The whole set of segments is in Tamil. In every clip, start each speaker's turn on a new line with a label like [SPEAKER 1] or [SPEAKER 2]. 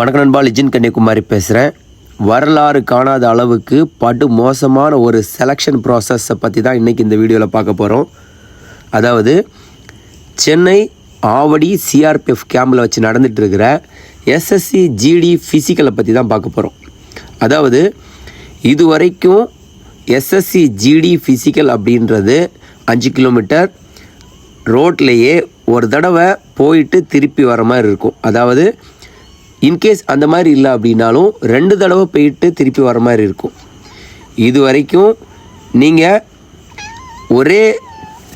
[SPEAKER 1] வணக்க நண்பா லிஜின் கன்னியாகுமரி பேசுகிறேன் வரலாறு காணாத அளவுக்கு படு மோசமான ஒரு செலெக்ஷன் ப்ராசஸை பற்றி தான் இன்றைக்கி இந்த வீடியோவில் பார்க்க போகிறோம் அதாவது சென்னை ஆவடி சிஆர்பிஎஃப் கேம்பில் வச்சு நடந்துகிட்ருக்கிற இருக்கிற எஸ்எஸ்சி ஜிடி ஃபிசிக்கலை பற்றி தான் பார்க்க போகிறோம் அதாவது இது வரைக்கும் எஸ்எஸ்சி ஜிடி ஃபிசிக்கல் அப்படின்றது அஞ்சு கிலோமீட்டர் ரோட்லேயே ஒரு தடவை போயிட்டு திருப்பி வர மாதிரி இருக்கும். அதாவது இன்கேஸ் அந்த மாதிரி இல்லை அப்படின்னாலும் ரெண்டு தடவை போயிட்டு திருப்பி வர மாதிரி இருக்கும். இது வரைக்கும் நீங்கள் ஒரே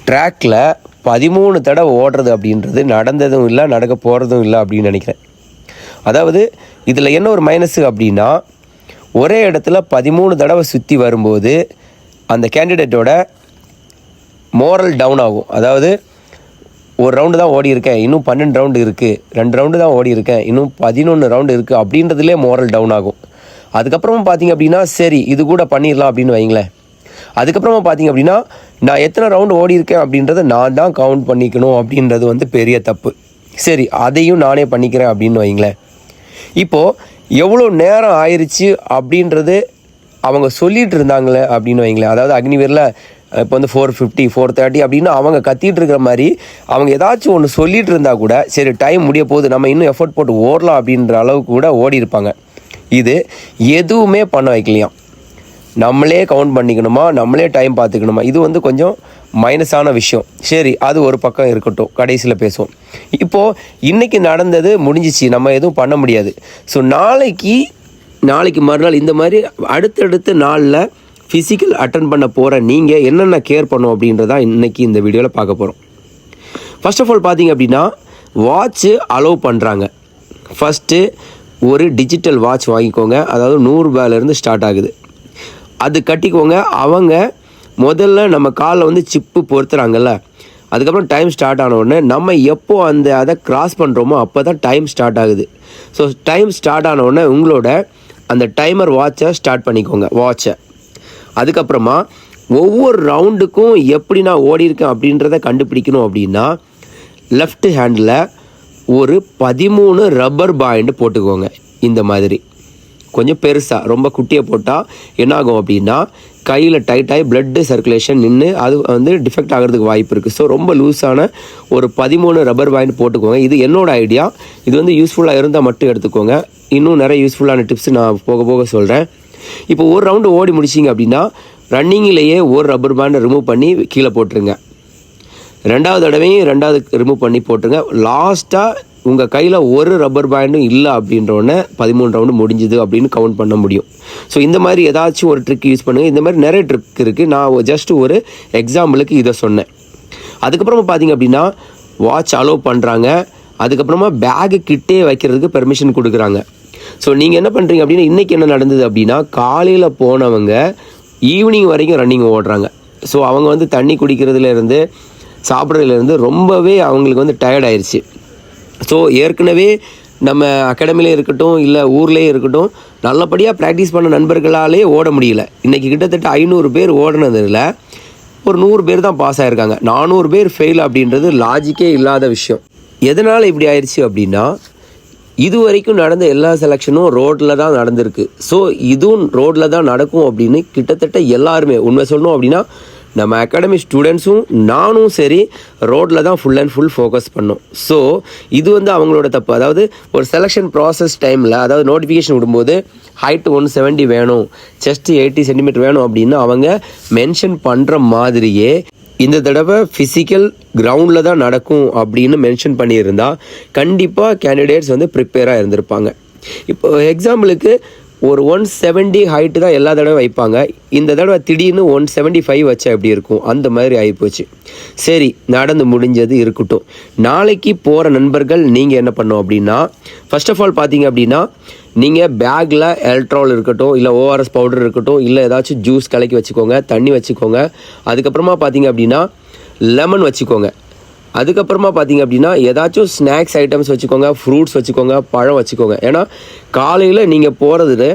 [SPEAKER 1] ட்ராக்கில் பதிமூணு தடவை ஓடுறது அப்படின்றது நடந்ததும் இல்லை நடக்க போகிறதும் இல்லை அப்படின்னு நினைக்கிறேன். அதாவது இதில் என்ன ஒரு மைனஸு அப்படின்னா ஒரே இடத்துல பதிமூணு தடவை சுற்றி வரும்போது அந்த கேண்டிடேட்டோட மோரல் டவுன் ஆகும். அதாவது ஒரு ரவுண்டு தான் ஓடி இருக்கேன். இன்னும் பன்னெண்டு ரவுண்டு இருக்குது ரெண்டு ரவுண்டு தான் ஓடி இருக்கேன். இன்னும் பதினொன்று ரவுண்டு இருக்குது அப்படின்றதுலே மோரல் டவுன் ஆகும். அதுக்கப்புறமா பார்த்தீங்க அப்படின்னா சரி இது கூட பண்ணிடலாம் அப்படின்னு வைங்களேன். அதுக்கப்புறமா பார்த்தீங்க அப்படின்னா நான் எத்தனை ரவுண்டு ஓடி இருக்கேன் அப்படின்றத நான் தான் கவுண்ட் பண்ணிக்கணும் அப்படின்றது வந்து பெரிய தப்பு. சரி அதையும் நானே பண்ணிக்கிறேன் அப்படின்னு வைங்களேன். இப்போது எவ்வளோ நேரம் ஆயிடுச்சு அப்படின்றது அவங்க சொல்லிகிட்டு இருந்தாங்களே அப்படின்னு வைங்களேன். அதாவது அக்னிவீரில் இப்போ வந்து ஃபோர் ஃபிஃப்டி ஃபோர் தேர்ட்டி அப்படின்னு அவங்க கத்திட்டு இருக்கிற மாதிரி அவங்க ஏதாச்சும் ஒன்று சொல்லிட்டு இருந்தால் கூட சரி டைம் முடிய போகுது நம்ம இன்னும் எஃபர்ட் போட்டு ஓடலாம் அப்படின்ற அளவுக்கு கூட ஓடி இருப்பாங்க. இது எதுவுமே பண்ண வைக்கலையாம். நம்மளே கவுண்ட் பண்ணிக்கணுமா? நம்மளே டைம் பார்த்துக்கணுமா? இது வந்து கொஞ்சம் மைனஸான விஷயம். சரி அது ஒரு பக்கம் இருக்கட்டும். கடைசியில் பேசுவோம். இப்போது இன்றைக்கி நடந்தது முடிஞ்சிச்சு. நம்ம எதுவும் பண்ண முடியாது. ஸோ நாளைக்கு நாளைக்கு மறுநாள் இந்த மாதிரி அடுத்தடுத்த நாளில் ஃபிசிக்கல் அட்டன் பண்ண போகிற நீங்கள் என்னென்ன கேர் பண்ணும் அப்படின்றதான் இன்றைக்கி இந்த வீடியோவில் பார்க்க போகிறோம் ஃபர்ஸ்ட் ஆஃப் ஆல் பார்த்தீங்க அப்படின்னா வாட்ச்சு அலோவ் பண்ணுறாங்க ஃபஸ்ட்டு ஒரு டிஜிட்டல் வாட்ச் வாங்கிக்கோங்க. அதாவது நூறுரூபாயிலேருந்து ஸ்டார்ட் ஆகுது. அது கட்டிக்கோங்க. அவங்க முதல்ல நம்ம காலில் வந்து சிப்பு பொறுத்துறாங்கல்ல அதுக்கப்புறம் டைம் ஸ்டார்ட் ஆன உடனே நம்ம எப்போ அந்த அதை கிராஸ் பண்ணுறோமோ அப்போ தான் டைம் ஸ்டார்ட் ஆகுது. ஸோ டைம் ஸ்டார்ட் ஆன உடனே உங்களோட அந்த டைமர் வாட்சை ஸ்டார்ட் பண்ணிக்கோங்க. வாட்சை அதுக்கப்புறமா ஒவ்வொரு ரவுண்டுக்கும் எப்படி நான் ஓடியிருக்கேன் அப்படின்றத கண்டுபிடிக்கணும் அப்படின்னா லெஃப்ட் ஹேண்டில் ஒரு பதிமூணு ரப்பர் பாயிண்ட் போட்டுக்கோங்க இந்த மாதிரி. கொஞ்சம் பெருசாக ரொம்ப குட்டியை போட்டால் என்னாகும் அப்படின்னா கையில் டைட்டாகி ப்ளட்டு சர்க்குலேஷன் நின்று அது வந்து டிஃபெக்ட் ஆகிறதுக்கு வாய்ப்பு இருக்குது ஸோ ரொம்ப லூஸான ஒரு பதிமூணு ரப்பர் பாயிண்ட் போட்டுக்கோங்க. இது என்னோடய ஐடியா இது வந்து யூஸ்ஃபுல்லாக இருந்தால் மட்டும் எடுத்துக்கோங்க. இன்னும் நிறைய யூஸ்ஃபுல்லான டிப்ஸ் நான் போக போக சொல்கிறேன் இப்போ ஒரு ரவுண்டு ஓடி முடிச்சிங்க அப்படின்னா ரன்னிங்கிலேயே ஒரு ரப்பர் பேண்டை ரிமூவ் பண்ணி கீழே போட்டுருங்க. ரெண்டாவது தடவையும் ரெண்டாவது ரிமூவ் பண்ணி போட்டுருங்க. லாஸ்ட்டாக உங்கள் கையில் ஒரு ரப்பர் பேண்டும் இல்லை அப்படின்றோடனே பதிமூணு ரவுண்டு முடிஞ்சுது அப்படின்னு கவுண்ட் பண்ண முடியும். ஸோ இந்த மாதிரி ஏதாச்சும் ஒரு ட்ரிக் யூஸ் பண்ணுங்கள் இந்த மாதிரி நிறைய ட்ரிக் இருக்குது நான் ஜஸ்ட் ஒரு எக்ஸாம்பிளுக்கு இதை சொன்னேன். அதுக்கப்புறமா பார்த்தீங்க அப்படின்னா வாட்ச் அலோவ் பண்ணுறாங்க அதுக்கப்புறமா பேகு கிட்டே வைக்கிறதுக்கு பெர்மிஷன் கொடுக்குறாங்க. ஸோ நீங்கள் என்ன பண்ணுறீங்க அப்படின்னா இன்றைக்கி என்ன நடந்தது அப்படின்னா காலையில் போனவங்க ஈவினிங் வரைக்கும் ரன்னிங் ஓடுறாங்க. ஸோ அவங்க வந்து தண்ணி குடிக்கிறதுலேருந்து சாப்பிட்றதுலேருந்து ரொம்பவே அவங்களுக்கு வந்து டயர்ட் ஆயிடுச்சு ஸோ ஏற்கனவே நம்ம அகாடமிலே இருக்கட்டும் இல்லை ஊர்லேயே இருக்கட்டும் நல்லபடியாக ப்ராக்டிஸ் பண்ண நண்பர்களாலே ஓட முடியல. இன்றைக்கி கிட்டத்தட்ட ஐநூறு பேர் ஓடினதில் ஒரு நூறு பேர் தான் பாஸ் ஆகிருக்காங்க நானூறு பேர் ஃபெயில் அப்படின்றது லாஜிக்கே இல்லாத விஷயம். எதனால் இப்படி ஆயிடுச்சு அப்படின்னா இது வரைக்கும் நடந்த எல்லா செலெக்ஷனும் ரோட்டில் தான் நடந்திருக்கு. ஸோ இதுவும் ரோட்டில் தான் நடக்கும் அப்படின்னு கிட்டத்தட்ட எல்லாருமே உண்மை சொல்லணும் அப்படின்னா நம்ம அகாடமி ஸ்டூடெண்ட்ஸும் நானும் சரி ரோட்டில் தான் ஃபுல் அண்ட் ஃபுல் ஃபோக்கஸ் பண்ணோம். ஸோ இது வந்து அவங்களோட தப்பு. அதாவது ஒரு செலெக்ஷன் ப்ராசஸ் டைமில் அதாவது நோட்டிஃபிகேஷன் விடும்போது ஹைட் ஒன் செவன்ட்டி வேணும் செஸ்ட் எயிட்டி சென்டிமீட்டர் வேணும் அப்படின்னு அவங்க மென்ஷன் பண்ணுற மாதிரியே இந்த தடவை ஃபிசிக்கல் கிரவுண்டில் தான் நடக்கும் அப்படின்னு மென்ஷன் பண்ணியிருந்தா கண்டிப்பாக கேண்டிடேட்ஸ் வந்து ப்ரிப்பேராக இருந்திருப்பாங்க. இப்போ எக்ஸாம்பிளுக்கு ஒரு ஒன் செவன்டி ஹைட்டு தான் எல்லா தடவை வைப்பாங்க. இந்த தடவை திடீர்னு ஒன் செவன்ட்டி ஃபைவ் வச்சா எப்படி இருக்கும்? அந்த மாதிரி ஆகிப்போச்சு சரி நடந்து முடிஞ்சது இருக்கட்டும். நாளைக்கு போகிற நண்பர்கள் நீங்கள் என்ன பண்ணோம் அப்படின்னா ஃபர்ஸ்ட் ஆஃப் ஆல் பார்த்தீங்க அப்படின்னா நீங்கள் பேக்கில் எலக்ட்ரால் இருக்கட்டும் இல்லை ஓஆர்எஸ் பவுடர் இருக்கட்டும் இல்லை ஏதாச்சும் ஜூஸ் கலக்கி வச்சுக்கோங்க தண்ணி வச்சுக்கோங்க. அதுக்கப்புறமா பார்த்தீங்க அப்படின்னா லெமன் வச்சுக்கோங்க. அதுக்கப்புறமா பார்த்தீங்க அப்படின்னா ஏதாச்சும் ஸ்நாக்ஸ் ஐட்டம்ஸ் வச்சுக்கோங்க ஃப்ரூட்ஸ் வச்சுக்கோங்க பழம் வச்சுக்கோங்க. ஏன்னா காலையில் நீங்கள் போகிறது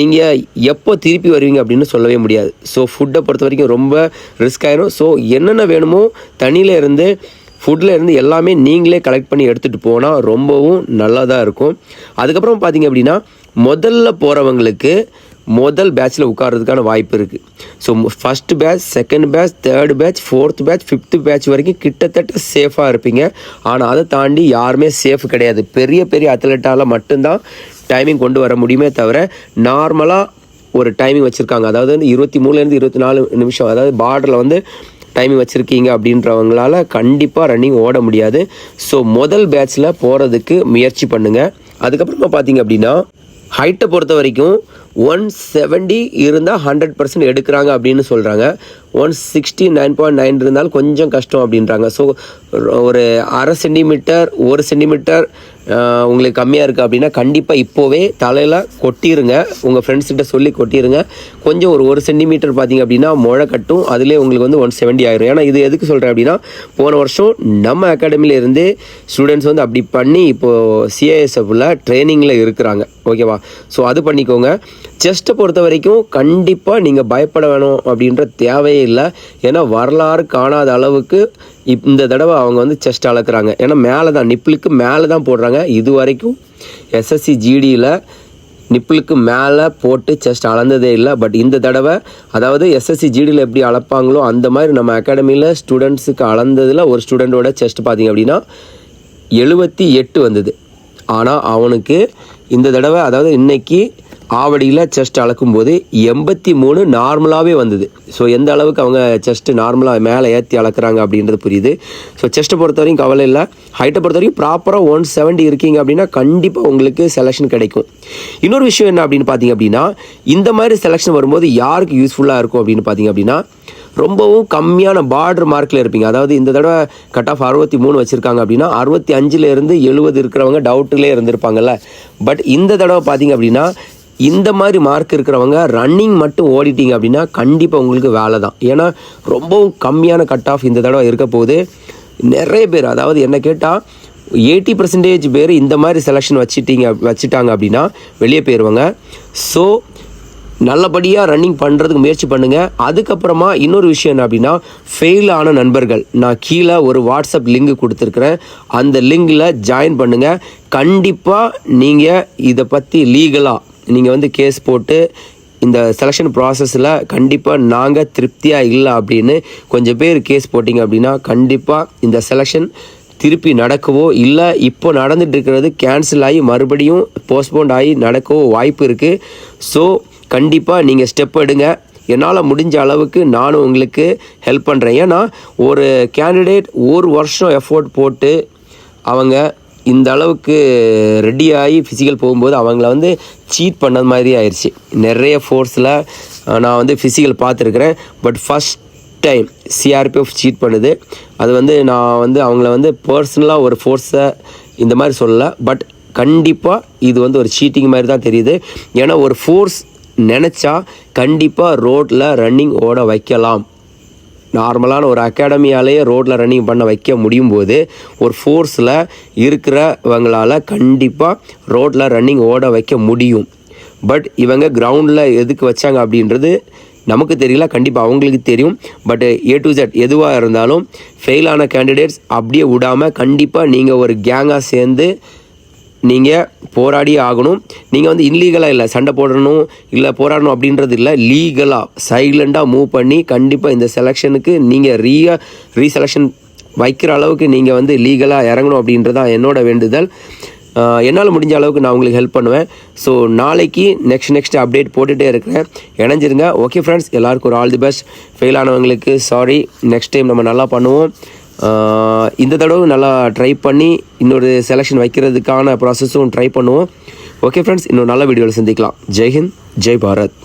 [SPEAKER 1] நீங்கள் எப்போ திருப்பி வருவீங்க அப்படின்னு சொல்லவே முடியாது. ஸோ ஃபுட்டை பொறுத்த வரைக்கும் ரொம்ப ரிஸ்க் ஆயிரும். ஸோ என்னென்ன வேணுமோ தண்ணியில் இருந்து ஃபுட்டில் இருந்து எல்லாமே நீங்களே கலெக்ட் பண்ணி எடுத்துகிட்டு போனால் ரொம்பவும் நல்லதாக இருக்கும். அதுக்கப்புறம் பார்த்தீங்க அப்படின்னா முதல்ல போகிறவங்களுக்கு முதல் பேட்ச்சில் உட்கார்றதுக்கான வாய்ப்பு இருக்குது so first batch second batch third batch fourth batch fifth batch வரைக்கும் கிட்டத்தட்ட சேஃபாக இருப்பீங்க. ஆனால் அதை தாண்டி யாருமே சேஃப் கிடையாது. பெரிய பெரிய அத்லெட்டால் மட்டும்தான் டைமிங் கொண்டு வர முடியுமே தவிர நார்மலாக ஒரு டைமிங் வச்சுருக்காங்க. அதாவது வந்து இருபத்தி மூணுலேருந்து இருபத்தி நாலு நிமிஷம் அதாவது பார்டரில் வந்து டைமிங் வச்சுருக்கீங்க அப்படின்றவங்களால கண்டிப்பாக ரன்னிங் ஓட முடியாது. ஸோ முதல் பேட்ச்சில் போகிறதுக்கு முயற்சி பண்ணுங்கள் அதுக்கப்புறமா பார்த்தீங்க அப்படின்னா ஹைட்டை பொறுத்த வரைக்கும் ஒன் செவன்டி இருந்தால் ஹண்ட்ரட் பர்சன்ட் எடுக்கிறாங்க அப்படின்னு சொல்கிறாங்க one sixty nine point nine இருந்தாலும் கொஞ்சம் கஷ்டம் அப்படின்றாங்க. ஸோ ஒரு அரை சென்டிமீட்டர் ஒரு சென்டிமீட்டர் உங்களுக்கு கம்மியாக இருக்குது அப்படின்னா கண்டிப்பாக இப்போவே தலையில் கொட்டிடுங்க உங்கள் ஃப்ரெண்ட்ஸ்கிட்ட சொல்லி கொட்டிடுங்க கொஞ்சம் ஒரு ஒரு சென்டிமீட்டர் பார்த்தீங்க அப்படின்னா முழை கட்டும். அதிலே உங்களுக்கு வந்து ஒன் செவன்ட்டி ஆயிரும். ஏன்னா இது எதுக்கு சொல்கிறேன் அப்படின்னா போன வருஷம் நம்ம அகாடமிலேருந்து ஸ்டூடெண்ட்ஸ் வந்து அப்படி பண்ணி இப்போது சிஐஎஸ்எஃப்ல ட்ரைனிங்கில் இருக்கிறாங்க. ஓகேவா ஸோ அது பண்ணிக்கோங்க. செஸ்ட்டை பொறுத்த வரைக்கும் கண்டிப்பாக நீங்கள் பயப்பட வேணும் அப்படின்ற தேவையே இல்லை. ஏன்னா வரலாறு காணாத அளவுக்கு இப் இந்த தடவை அவங்க வந்து செஸ்ட் அளக்குறாங்க. ஏன்னா மேலே தான் நிப்பிளுக்கு மேலே தான் போடுறாங்க. இது வரைக்கும் எஸ்எஸ்சி ஜிடியில் நிப்பிளுக்கு மேலே போட்டு செஸ்ட் அளந்ததே இல்லை. பட் இந்த தடவை அதாவது எஸ்எஸ்சி ஜிடியில் எப்படி அளப்பாங்களோ அந்த மாதிரி நம்ம அகாடமியில் ஸ்டூடெண்ட்ஸுக்கு அளந்ததில் ஒரு ஸ்டூடெண்ட்டோட செஸ்ட் பார்த்தீங்க அப்படின்னா எழுபத்தி எட்டு வந்தது. ஆனால் அவனுக்கு இந்த தடவை அதாவது இன்னைக்கு ஆவடியில் செஸ்ட் அளக்கும்போது எண்பத்தி மூணு நார்மலாகவே வந்தது. ஸோ எந்த அளவுக்கு அவங்க செஸ்ட்டு நார்மலாக மேலே ஏற்றி அளக்குறாங்க அப்படின்றது புரியுது. ஸோ செஸ்ட்டை பொறுத்த வரைக்கும் கவலை இல்லை. ஹைட்டை பொறுத்த வரைக்கும் ப்ராப்பராக ஒன் செவன்ட்டி இருக்கீங்க அப்படின்னா கண்டிப்பாக உங்களுக்கு செலெக்ஷன் கிடைக்கும். இன்னொரு விஷயம் என்ன அப்படின்னு பார்த்தீங்க அப்படின்னா இந்த மாதிரி செலெக்ஷன் வரும்போது யாருக்கு யூஸ்ஃபுல்லாக இருக்கும் அப்படின்னு பார்த்தீங்க அப்படின்னா ரொம்பவும் கம்மியான பார்டர் மார்க்கில் இருப்பீங்க. அதாவது இந்த தடவை கட் ஆஃப் அறுபத்தி மூணு வச்சுருக்காங்க அப்படின்னா அறுபத்தி அஞ்சுலேருந்து எழுபது இருக்கிறவங்க டவுட்டிலே இருந்திருப்பாங்கல்ல. பட் இந்த தடவை பார்த்தீங்க அப்படின்னா இந்த மாதிரி மார்க் இருக்கிறவங்க ரன்னிங் மட்டும் ஓடிட்டீங்க அப்படின்னா கண்டிப்பாக உங்களுக்கு வேலை தான். ஏன்னா ரொம்பவும் கம்மியான கட் ஆஃப் இந்த தடவை இருக்க போகுது. நிறைய பேர் அதாவது என்ன கேட்டால் எயிட்டி பர்சன்டேஜ் பேர் இந்த மாதிரி செலெக்ஷன் வச்சுட்டீங்க வச்சுட்டாங்க அப்படின்னா வெளியே போயிடுவாங்க ஸோ நல்லபடியாக ரன்னிங் பண்ணுறதுக்கு முயற்சி பண்ணுங்கள் அதுக்கப்புறமா இன்னொரு விஷயம் என்ன அப்படின்னா ஃபெயில் ஆன நண்பர்கள். நான் கீழே ஒரு வாட்ஸ்அப் லிங்க் கொடுத்துருக்குறேன். அந்த லிங்கில் ஜாயின் பண்ணுங்கள் கண்டிப்பாக நீங்கள் இதை பற்றி லீகலாக நீங்கள் வந்து கேஸ் போட்டு இந்த செலெக்ஷன் ப்ராசஸில் கண்டிப்பாக நாங்கள் திருப்தியாக இல்லை அப்படின்னு கொஞ்சம் பேர் கேஸ் போட்டிங்க அப்படின்னா கண்டிப்பாக இந்த செலெக்ஷன் திருப்பி நடக்கவோ இல்லை இப்போ நடந்துட்டு இருக்கிறது கேன்சல் ஆகி மறுபடியும் போஸ்ட்போண்ட் ஆகி நடக்கவோ வாய்ப்பு இருக்குது ஸோ கண்டிப்பாக நீங்கள் ஸ்டெப் எடுங்க. என்னால் முடிஞ்ச அளவுக்கு நானும் உங்களுக்கு ஹெல்ப் பண்ணுறேன் ஏன்னா ஒரு கேண்டிடேட் ஒரு வருஷம் எஃபோர்ட் போட்டு அவங்க இந்த அளவுக்கு ரெடி ஆகி ஃபிசிக்கல் போகும்போது அவங்கள வந்து சீட் பண்ணது மாதிரி ஆயிடுச்சு நிறைய ஃபோர்ஸில் நான் வந்து ஃபிசிக்கல் பார்த்துருக்குறேன். But first time CRPF cheat பண்ணுது. அது வந்து நான் வந்து அவங்கள வந்து பர்சனலாக ஒரு ஃபோர்ஸை இந்த மாதிரி சொல்லலை. பட் கண்டிப்பாக இது வந்து ஒரு சீட்டிங் மாதிரி தான் தெரியுது. ஏன்னா ஒரு ஃபோர்ஸ் நினச்சா கண்டிப்பாக ரோட்டில் ரன்னிங் ஓட வைக்கலாம். நார்மலான ஒரு அகாடமியாலேயே ரோட்டில் ரன்னிங் பண்ண வைக்க முடியும் போது ஒரு ஃபோர்ஸில் இருக்கிறவங்களால் கண்டிப்பாக ரோட்டில் ரன்னிங் ஓட வைக்க முடியும். பட் இவங்க கிரவுண்டில் எதுக்கு வச்சாங்க அப்படின்றது நமக்கு தெரியல கண்டிப்பாக அவங்களுக்கு தெரியும். பட் ஏ டு ஜெட் எதுவாக இருந்தாலும் ஃபெயிலான கேண்டிடேட்ஸ் அப்படியே விடாமல் கண்டிப்பாக நீங்கள் ஒரு கேங்காக சேர்ந்து நீங்கள் போராடியே ஆகணும். நீங்கள் வந்து இன்லீகலாக இல்லை சண்டை போடணும் இல்லை போராடணும் அப்படின்றது இல்லை லீகலாக சைலண்டாக மூவ் பண்ணி கண்டிப்பாக இந்த செலெக்ஷனுக்கு நீங்கள் ரீயா ரீசெலெக்ஷன் வைக்கிற அளவுக்கு நீங்கள் வந்து லீகலாக இறங்கணும் அப்படின்றது தான் என்னோட வேண்டுதல். என்னால் முடிஞ்ச அளவுக்கு நான் உங்களுக்கு ஹெல்ப் பண்ணுவேன். ஸோ நாளைக்கு நெக்ஸ்ட் நெக்ஸ்ட் அப்டேட் போட்டுகிட்டே இருக்கிறேன். இணைஞ்சிருங்க. ஓகே ஃப்ரெண்ட்ஸ் எல்லாருக்கும் ஒரு ஆல் தி பெஸ்ட் ஃபெயில் ஆனவங்களுக்கு சாரி நெக்ஸ்ட் டைம் நம்ம நல்லா பண்ணுவோம். இந்த தடவை நல்லா ட்ரை பண்ணி இன்னொரு செலெக்ஷன் வைக்கிறதுக்கான ப்ராசஸும் ட்ரை பண்ணுவோம். ஓகே ஃப்ரெண்ட்ஸ் இன்னொரு நல்ல வீடியோவில் சந்திக்கலாம். ஜெய்ஹிந்த் ஜெய் பாரத்.